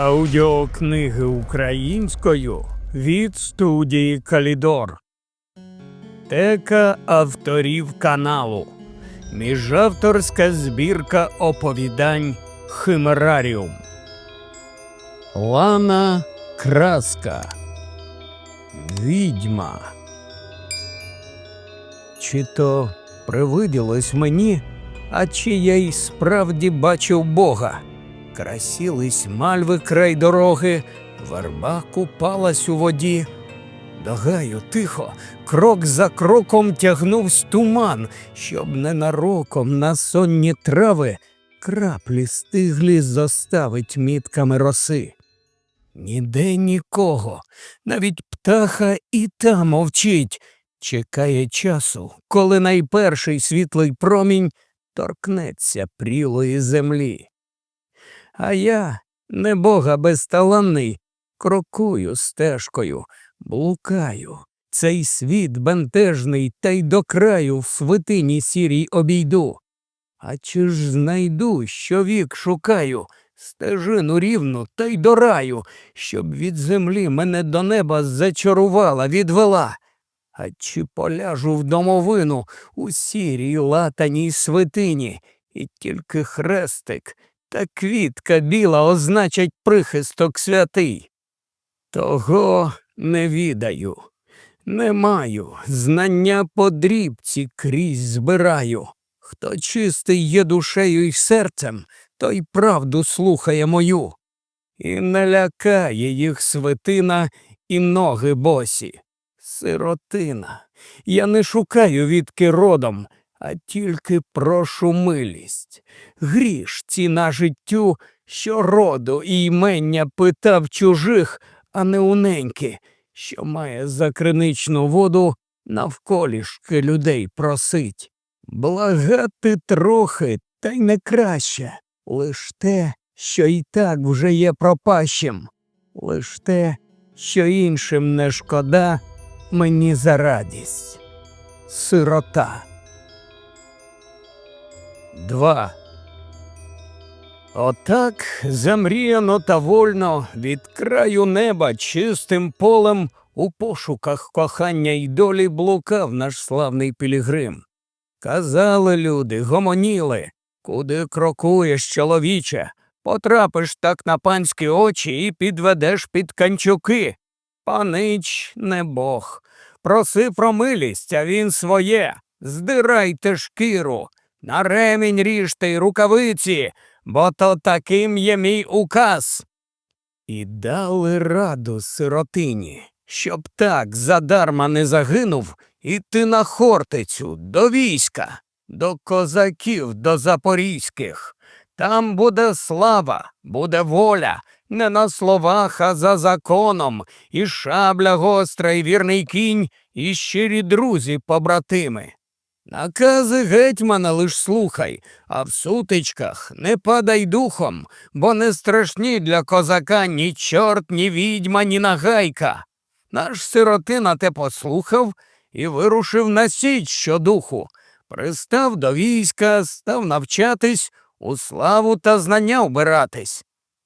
Аудіокниги українською від студії Калідор. Тека авторів каналу. Міжавторська збірка оповідань Химераріум. Лана Краска. Відьма. Чи то привиділось мені, а чи я й справді бачив Бога? Красілись мальви край дороги, верба купалась у воді. До гаю тихо, крок за кроком тягнувсь туман, щоб ненароком на сонні трави краплі стиглі зоставить мітками роси. Ніде нікого, навіть птаха і та мовчить, чекає часу, коли найперший світлий промінь торкнеться прілої землі. А я, не бога безталанний, крокую стежкою, блукаю. Цей світ бентежний та й до краю в свитині сірій обійду. А чи ж знайду, що вік шукаю, стежину рівну та й до раю, щоб від землі мене до неба зачарувала, відвела. А чи поляжу в домовину у сірій латаній свитині, і тільки хрестик та квітка біла означать прихисток святий. Того не відаю, не маю, знання по дрібці крізь збираю. Хто чистий є душею й серцем, той правду слухає мою. І не лякає їх свитина і ноги босі. Сиротина. Я не шукаю відки родом, а тільки прошу милість. Гріш ціна життю, що роду і ймення питав чужих, а не уненьки, що має за криничну воду навколішки людей просить. Благати трохи, та й не краще, лиш те, що і так вже є пропащим, лиш те, що іншим не шкода, мені за радість. Сирота. 2. Отак замріяно та вольно від краю неба чистим полем у пошуках кохання й долі блукав наш славний пілігрим. Казали люди, гомоніли, куди крокуєш, чоловіче, потрапиш так на панські очі і підведеш під канчуки. Панич не бог. Проси про милість, а він своє. Здирайте шкіру, на ремінь ріжте й рукавиці, бо то таким є мій указ. І дали раду сиротині, щоб так задарма не загинув, іти на Хортицю до війська, до козаків, до запорізьких. Там буде слава, буде воля, не на словах, а за законом, і шабля гостра, і вірний кінь, і щирі друзі побратими. Накази гетьмана лиш слухай, а в сутичках не падай духом, бо не страшні для козака ні чорт, ні відьма, ні нагайка. Наш сиротина те послухав і вирушив на січ щодуху. Пристав до війська, став навчатись, у славу та знання вбиратись.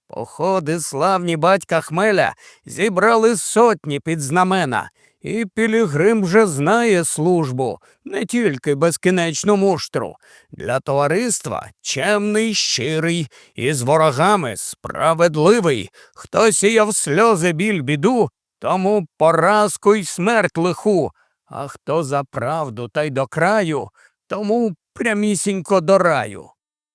Походи славні батька Хмеля зібрали сотні під знамена, і Пілігрим вже знає службу, не тільки безкінечну муштру. Для товариства чемний, щирий, і з ворогами справедливий. Хто сіяв сльози біль біду, тому поразку й смерть лиху, а хто за правду та й до краю, тому прямісінько до раю.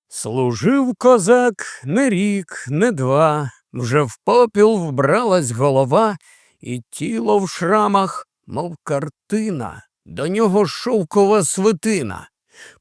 Служив козак не рік, не два, вже в попіл вбралась голова, і тіло в шрамах, мов картина, до нього шовкова свитина.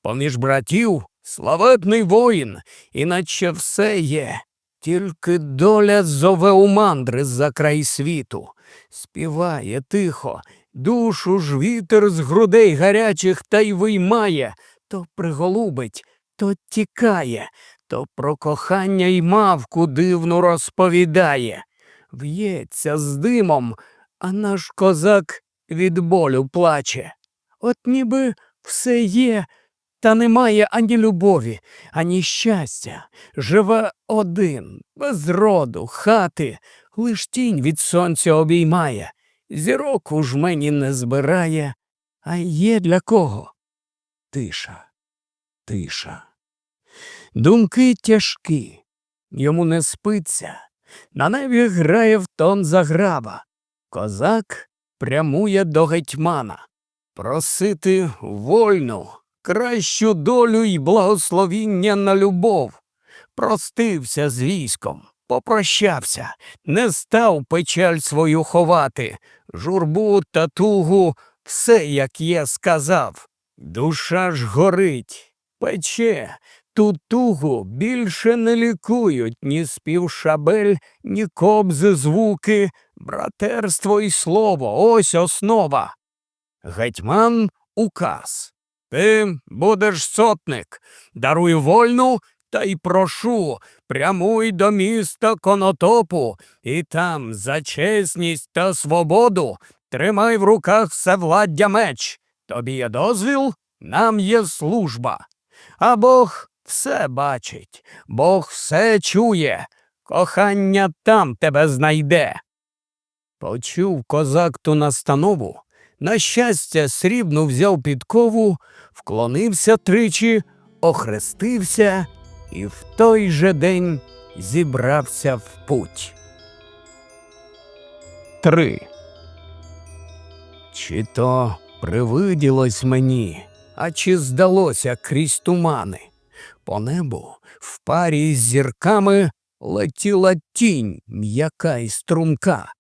Поміж братів славетний воїн, іначе все є, тільки доля зове у мандри за край світу, співає тихо, душу ж вітер з грудей гарячих та й виймає, то приголубить, то тікає, то про кохання й мавку дивну розповідає. В'ється з димом, а наш козак від болю плаче. От ніби все є, Та немає ані любові, ані щастя. Живе один, без роду, хати, лиш тінь від сонця обіймає, зірок у жмені не збирає, а є для кого? Тиша, тиша. Думки тяжкі, йому не спиться, на небі грає в тон заграба. Козак прямує до гетьмана. Просити вольну, кращу долю й благословіння на любов. Простився з військом, попрощався, не став печаль свою ховати, журбу та тугу, все, як я сказав. Душа ж горить, пече, ту тугу більше не лікують ні спів шабель, ні кобзи звуки, братерство і слово, ось основа. Гетьман указ. Ти будеш сотник, даруй вольну та й прошу, прямуй до міста конотопу, і там за чесність та свободу тримай в руках всевладдя меч. Тобі є дозвіл, нам є служба. А Бог все бачить, Бог все чує, кохання там тебе знайде. Почув козак ту настанову, на щастя, срібну взяв підкову, вклонився тричі, охрестився і в той же день зібрався в путь. Три. Чи то привиділось мені, а чи здалося крізь тумани? По небу в парі з зірками летіла тінь м'яка й струмка.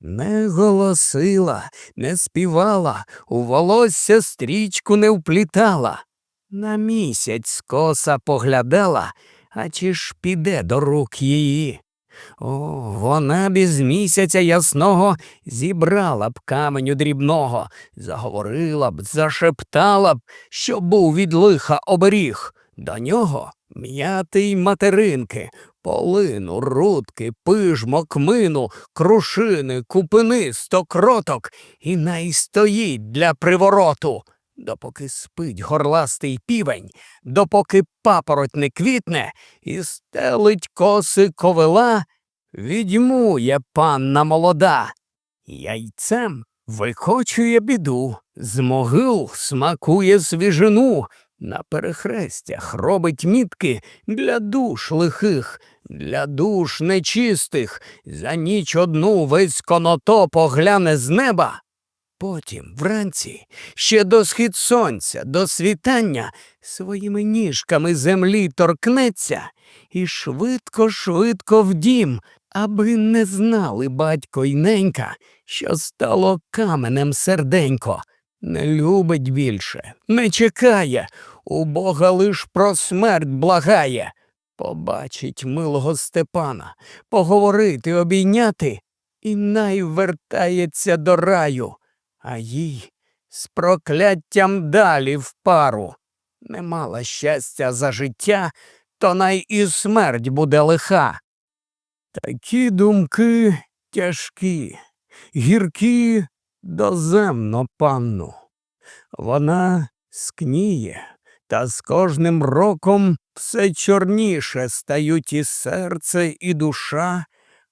Не голосила, не співала, у волосся стрічку не вплітала. На місяць скоса поглядала, а чи ж піде до рук її? О, вона без місяця ясного зібрала б каменю дрібного, заговорила б, зашептала б, що був від лиха оберіг. До нього м'яти й материнки, полину, рудки, пижмо, кмину, крушини, купини, стокроток і найстоїть для привороту. Допоки спить горластий півень, допоки папороть не квітне і стелить коси ковила, відьмує панна молода. Яйцем викочує біду, з могил смакує свіжину, на перехрестях робить мітки для душ лихих, для душ нечистих, за ніч одну весь коното погляне з неба. Потім, вранці, ще до схід сонця, до світання, своїми ніжками землі торкнеться і швидко, швидко в дім, аби не знали батько й ненька, що стало каменем серденько. Не любить більше, не чекає, у Бога лиш про смерть благає. Побачить милого Степана, поговорити, обійняти, і най вертається до раю, а їй з прокляттям далі в пару. Не мала щастя за життя, то най і смерть буде лиха. Такі думки тяжкі, гіркі доземно панну. Вона скніє, та з кожним роком все чорніше стають і серце, і душа,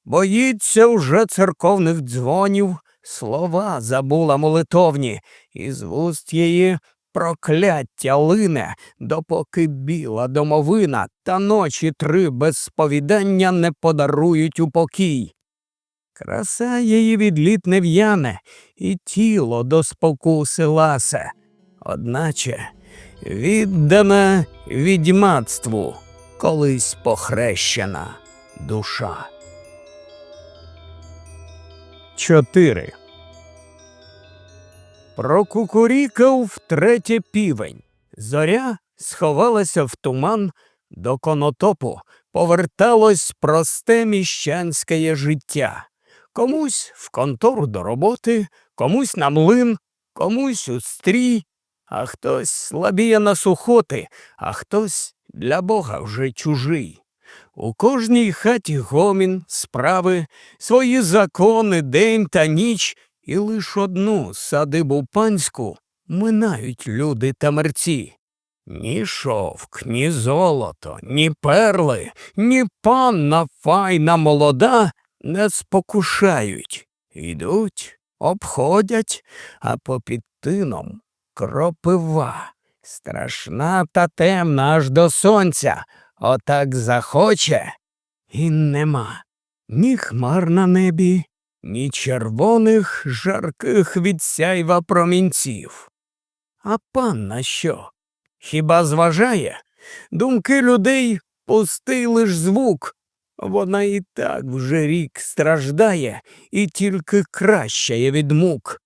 боїться вже церковних дзвонів, слова забула молитовні, і з вуст її прокляття лине, допоки біла домовина та ночі три без сповідання не подарують упокій. Краса її від літ не в'яне, і тіло до спокуси ласе, одначе віддана відьмацтву, колись похрещена душа. 4. Прокукурікав втретє півень. Зоря сховалася в туман, до конотопу поверталось просте міщанське життя. Комусь в контору до роботи, комусь на млин, комусь у стрій, а хтось слабіє на сухоти, а хтось для Бога вже чужий. У кожній хаті гомін, справи, свої закони, день та ніч, і лиш одну садибу панську минають люди та мерці. Ні шовк, ні золото, ні перли, ні панна файна молода не спокушають. Йдуть, обходять, а попід тином кропива. Страшна та темна аж до сонця. Отак захоче і нема. Ні хмар на небі, ні червоних жарких від сяйва промінців. А панна що? Хіба зважає? Думки людей пустий лиш звук. Вона і так вже рік страждає і тільки кращає від мук.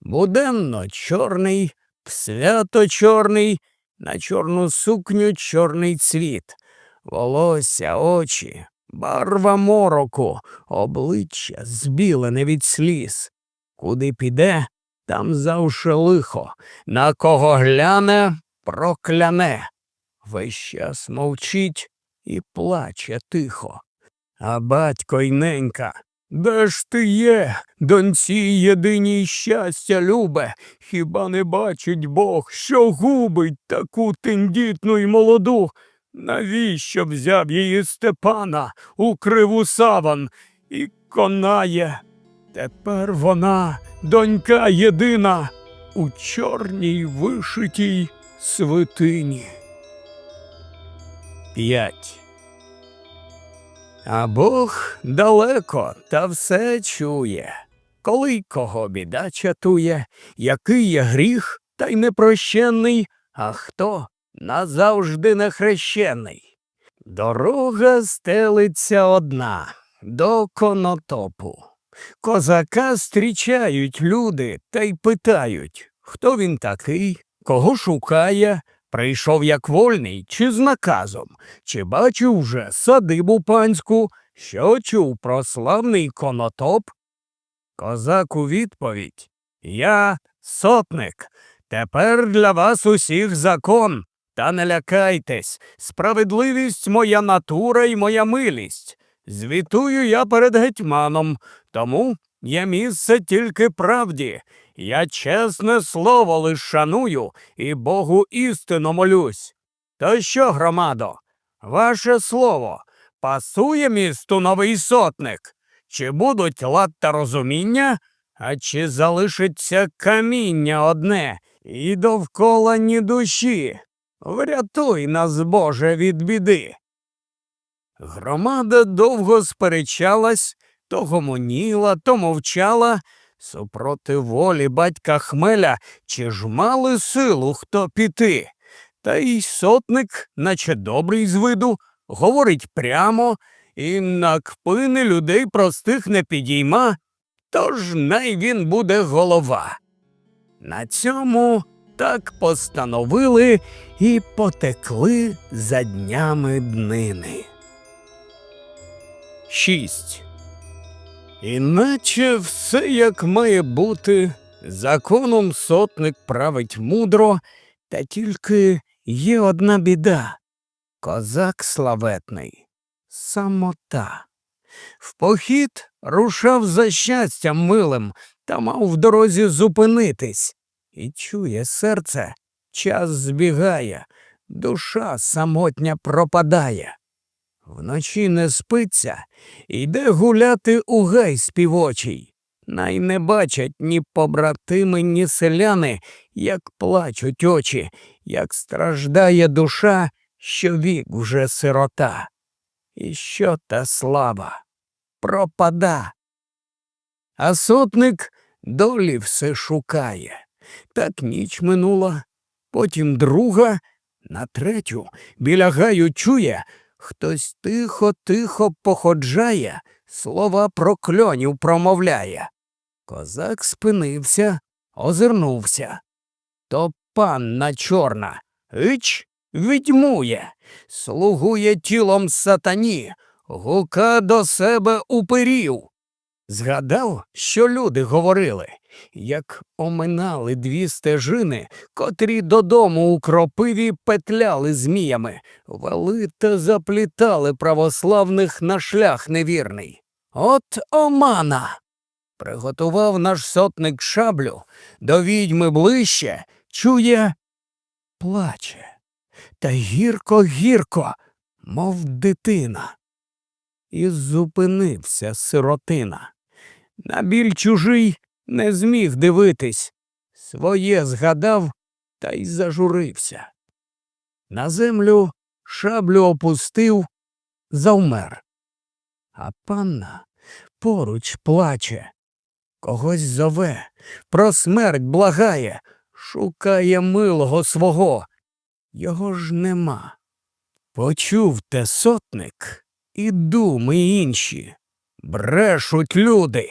Буденно чорний, свято чорний, на чорну сукню чорний цвіт, волосся, очі, барва мороку, обличчя збілене від сліз. Куди піде, там завше лихо, на кого гляне, прокляне. Весь час мовчить і плаче тихо. А батько й ненька, де ж ти є, доньці єдиній щастя любе, хіба не бачить Бог, що губить таку тендітну й молоду? Навіщо взяв її Степана у криву саван і конає? Тепер вона, донька єдина, у чорній вишитій свитині. П'ять. А Бог далеко та все чує. Коли кого біда чатує, який є гріх та й непрощенний, а хто назавжди нехрещений. Дорога стелиться одна до конотопу. Козака зустрічають люди та й питають, хто він такий, кого шукає, прийшов як вольний чи з наказом, чи бачив вже садибу панську, що чув про славний конотоп. Козак у відповідь Я сотник. Тепер для вас усіх закон. Та не лякайтесь, справедливість моя натура і моя милість. Звітую я перед гетьманом, тому є місце тільки правді. Я чесне слово лиш шаную і Богу істину молюсь. То що, громадо, ваше слово пасує місту новий сотник? Чи будуть лад та розуміння, а чи залишиться каміння одне і довкола ні душі? Врятуй нас, Боже, від біди. Громада довго сперечалась, то гомоніла, то мовчала. Супроти волі батька Хмеля чи ж мали силу хто піти? Та й сотник, наче добрий з виду, говорить прямо і на кпини людей простих не підійма, тож най він буде голова. На цьому так постановили і потекли за днями днини. 6. Іначе все як має бути, законом сотник править мудро, та тільки є одна біда козак славетний, самота. В похід рушав за щастям милим та мав в дорозі зупинитись. І чує серце, час збігає, душа самотня пропадає. Вночі не спиться, йде гуляти у гай співочий. Най не бачать ні побратими, ні селяни, як плачуть очі, як страждає душа, що вік вже сирота. І що та слава пропада. А сотник долі все шукає. Так ніч минула, потім друга, на третю біля гаю чує. Хтось тихо, тихо походжає, слова прокльонів промовляє. Козак спинився, озирнувся. То панна чорна, ич відьмує, слугує тілом сатані, гука до себе уперів. Згадав, що люди говорили, як оминали дві стежини, котрі додому у кропиві петляли зміями, вели та заплітали православних на шлях невірний. От омана. Приготував наш сотник шаблю, до відьми ближче, чує, плаче. та гірко гірко, мов дитина. І зупинився сиротина. На біль чужий не зміг дивитись, своє згадав та й зажурився. На землю шаблю опустив, завмер. А панна поруч плаче, когось зове, про смерть благає, шукає милого свого. Його ж нема. Почув те сотник і думи інші. Брешуть люди.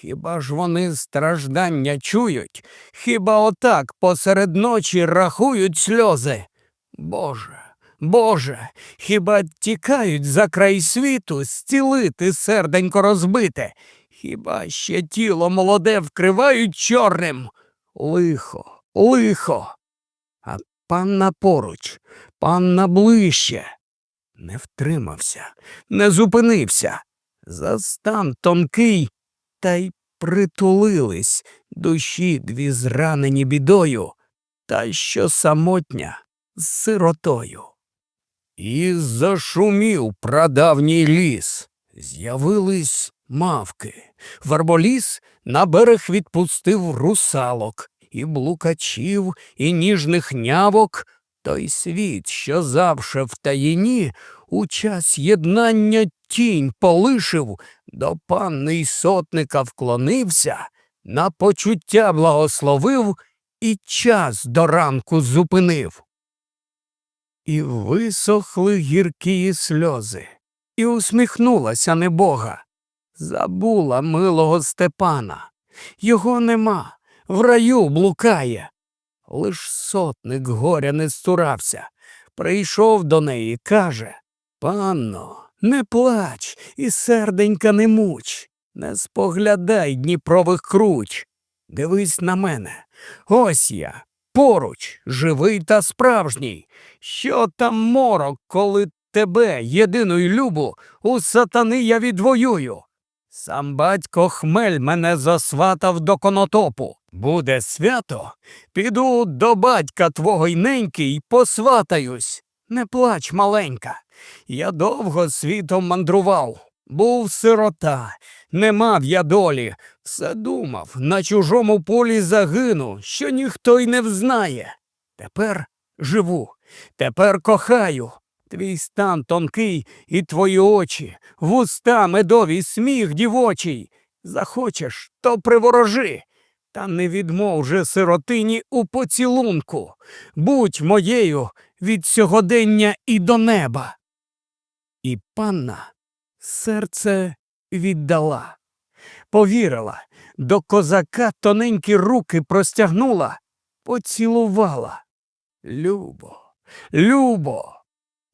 Хіба ж вони страждання чують? Хіба отак посеред ночі рахують сльози? Боже, Боже, хіба тікають за край світу зцілити серденько розбите? Хіба ще тіло молоде вкривають чорним? Лихо, лихо. А панна поруч, панна ближче. Не втримався, не зупинився. За стан тонкий, та й притулились душі дві зранені бідою, та що самотня з сиротою. І зашумів прадавній ліс. З'явились мавки. Верболіс на берег відпустив русалок, і блукачів, і ніжних нявок. Той світ, що завше в таїні, у час єднання тінь полишив, до панни й сотника вклонився, на почуття благословив і час до ранку зупинив. І висохли гіркі сльози, і усміхнулася небога. Забула милого Степана. Його нема, в раю блукає. Лиш сотник горя не стурався. Прийшов до неї, каже Панно, не плач і серденька не муч, не споглядай Дніпрових круч. Дивись на мене. Ось я, поруч, живий та справжній. Що там морок, коли тебе, єдину й любу, у сатани я відвоюю? Сам батько хмель мене засватав до конотопу. Буде свято, піду до батька твого й неньки й посватаюсь. Не плач, маленька. Я довго світом мандрував, був сирота, не мав я долі. Все думав, на чужому полі загину, що ніхто й не взнає. Тепер живу, тепер кохаю. Твій стан тонкий і твої очі, вуста медові, сміх дівочий. Захочеш, то приворожи. Та не відмов же сиротині у поцілунку. Будь моєю від сьогодення і до неба. І панна серце віддала, повірила, до козака тоненькі руки простягнула, поцілувала. Любо, любо,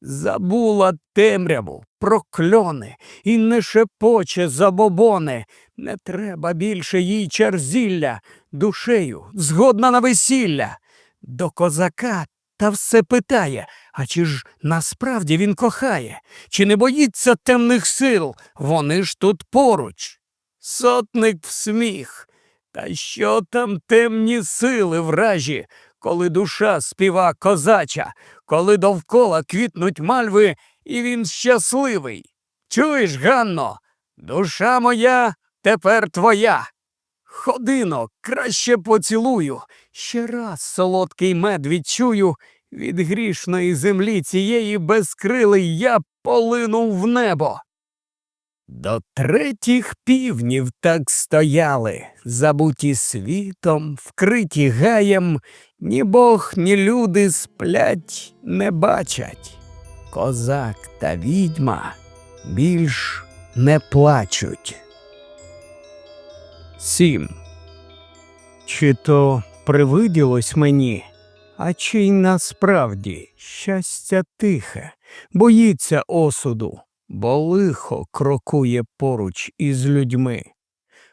забула темряву, прокльони і не шепоче забобони. Не треба більше їй черзілля, душею згодна на весілля. До козака та все питає, а чи ж насправді він кохає, чи не боїться темних сил, вони ж тут поруч. Сотник всміх. Та що там темні сили вражі, коли душа співа козача, коли довкола квітнуть мальви, і він щасливий. Чуєш, Ганно, душа моя тепер твоя. Ходино, краще поцілую, ще раз солодкий мед відчую, від грішної землі цієї безкрилий я полинув в небо. До третіх півнів так стояли, забуті світом, вкриті гаєм, ні бог, ні люди сплять, не бачать. Козак та відьма більш не плачуть. Сім. Чи то привиділось мені, а чи й насправді щастя тихе, боїться осуду, бо лихо крокує поруч із людьми.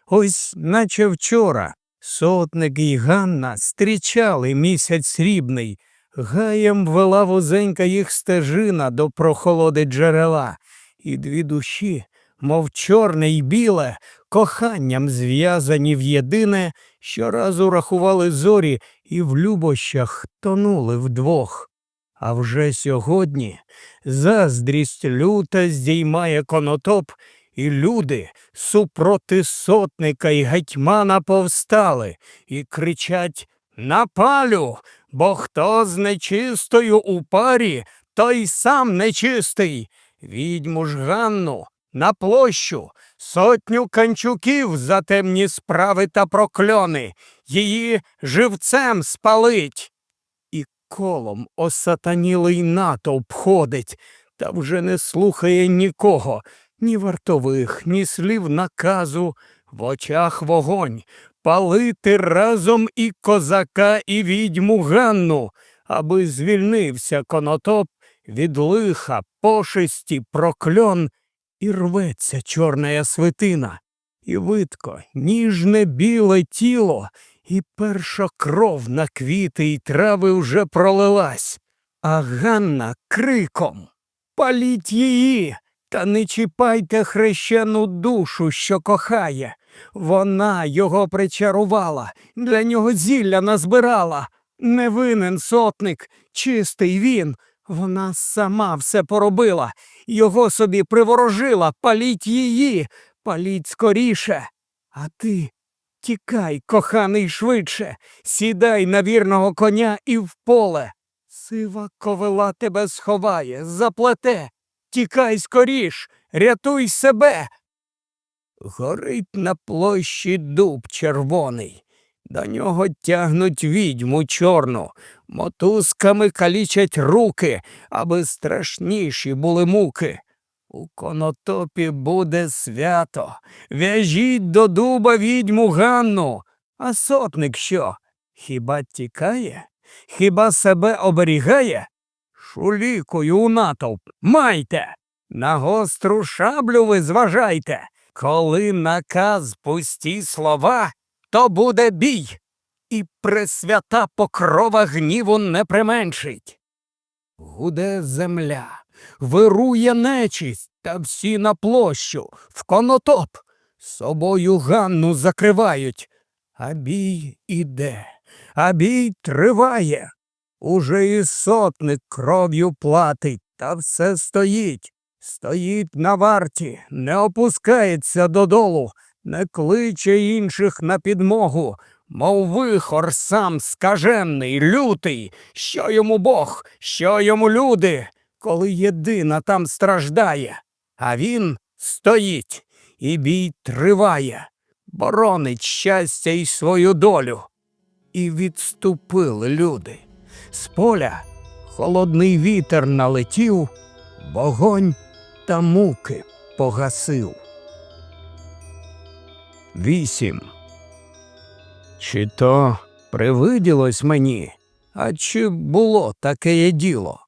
Ось, наче вчора, сотник і Ганна стрічали місяць срібний, гаєм вела вузенька їх стежина до прохолоди джерела, і дві душі, мов чорне й біле, коханням зв'язані в єдине, щоразу рахували зорі і в любощах тонули вдвох. А вже сьогодні заздрість люта здіймає конотоп, і люди супроти сотника й гетьмана повстали і кричать Напалю, бо хто з нечистою у парі, той сам нечистий. Відьму ж Ганну на площу, сотню канчуків за темні справи та прокльони, її живцем спалить. І колом осатанілий натовп ходить, та вже не слухає нікого, ні вартових, ні слів наказу, в очах вогонь, палити разом і козака, і відьму Ганну, аби звільнився конотоп від лиха, пошесті, прокльон, і рветься чорна свитина, і видко, ніжне біле тіло, і перша кров на квіти й трави вже пролилась, а Ганна криком Паліть її, та не чіпайте хрещену душу, що кохає. Вона його причарувала, для нього зілля назбирала. Не винен сотник, чистий він. Вона сама все поробила, його собі приворожила, паліть її, паліть скоріше. А ти тікай, коханий, швидше, сідай на вірного коня і в поле. Сива ковила тебе сховає, заплете. Тікай скоріш, рятуй себе. Горить на площі дуб червоний. До нього тягнуть відьму чорну, мотузками калічать руки, аби страшніші були муки. У конотопі буде свято. В'яжіть до дуба відьму Ганну. А сотник що? Хіба тікає? Хіба себе оберігає? Шулікою у натовп. Майте! На гостру шаблю ви зважайте. Коли наказ пусті слова, то буде бій, і пресвята покрова гніву не применшить. Гуде земля, вирує нечість, та всі на площу, в конотоп. Собою Ганну закривають. А бій іде, а бій триває. Уже і сотник кров'ю платить, та все стоїть. Стоїть на варті, не опускається додолу, не кличе інших на підмогу, мов вихор сам скажений, лютий, що йому Бог, що йому люди, коли єдина там страждає. А він стоїть, і бій триває, боронить щастя й свою долю. І відступили люди. З поля холодний вітер налетів, вогонь та муки погасив. Вісім. Чи то привиділось мені, а чи було таке діло?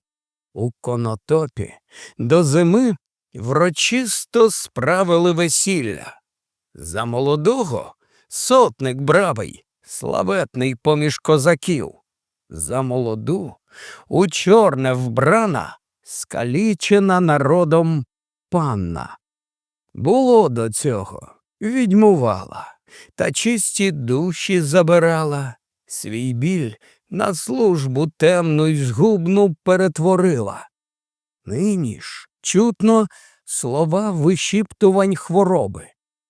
У конотопі до зими врочисто справили весілля. За молодого сотник бравий, славетний поміж козаків. За молоду у чорне вбрана, скалічена народом панна. Було до цього, відьмувала, та чисті душі забирала, свій біль на службу темну й згубну перетворила. Нині ж чутно слова вишіптувань хвороби,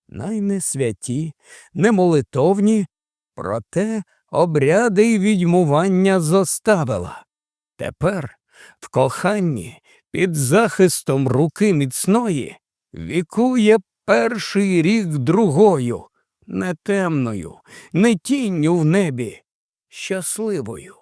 найне святі, немолитовні, проте обряди й відьмування зоставила. Тепер в коханні під захистом руки міцної вікує перший рік другою, не темною, не тінню в небі, щасливою.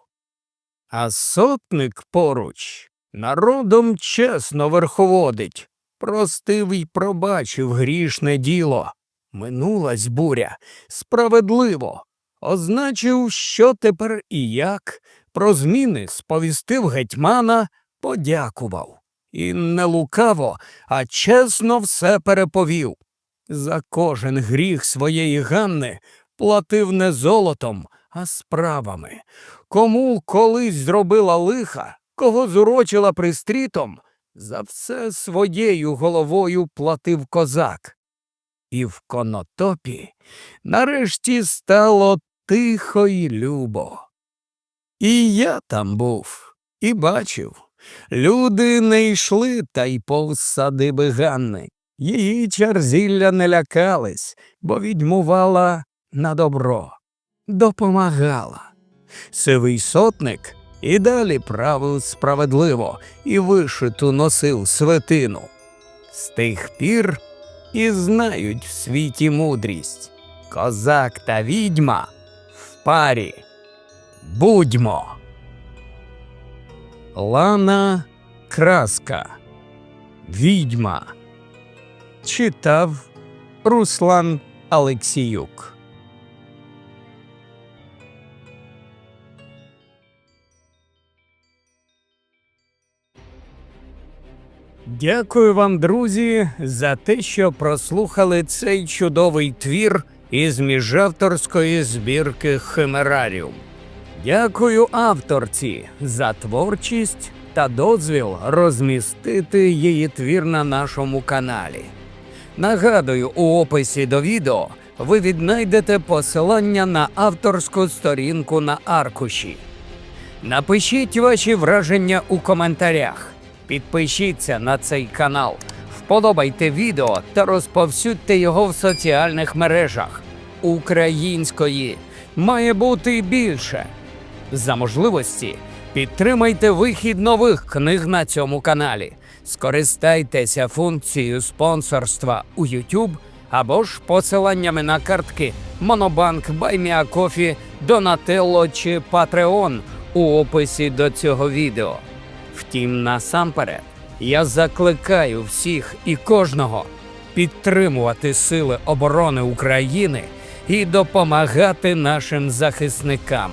А сотник поруч народом чесно верховодить, простив й пробачив грішне діло. Минулась буря справедливо, означив, що тепер і як, про зміни сповістив гетьмана, подякував. І не лукаво, а чесно все переповів. За кожен гріх своєї Ганни платив не золотом, а справами. Кому колись зробила лиха, кого зурочила пристрітом, за все своєю головою платив козак. І в конотопі нарешті стало тихо й любо. І я там був, і бачив. Люди не йшли та й повз садиби Ганни. Її чарзілля не лякались, бо відьмувала на добро, допомагала. Сивий сотник і далі правив справедливо і вишиту носив свитину. З тих пір і знають в світі мудрість. Козак та відьма в парі. Будьмо. Лана Краска. Відьма. Читав Руслан Алексіюк. Дякую вам, друзі, за те, що прослухали цей чудовий твір із міжавторської збірки Химераріум. Дякую авторці за творчість та дозвіл розмістити її твір на нашому каналі. Нагадую, у описі до відео ви віднайдете посилання на авторську сторінку на аркуші. Напишіть ваші враження у коментарях. Підпишіться на цей канал, вподобайте відео та розповсюдьте його в соціальних мережах. Української має бути більше. За можливості підтримайте вихід нових книг на цьому каналі. Скористайтеся функцією спонсорства у YouTube або ж посиланнями на картки Монобанк, Байміакофі, Донателло чи Patreon у описі до цього відео. Втім, насамперед, я закликаю всіх і кожного підтримувати Сили оборони України і допомагати нашим захисникам.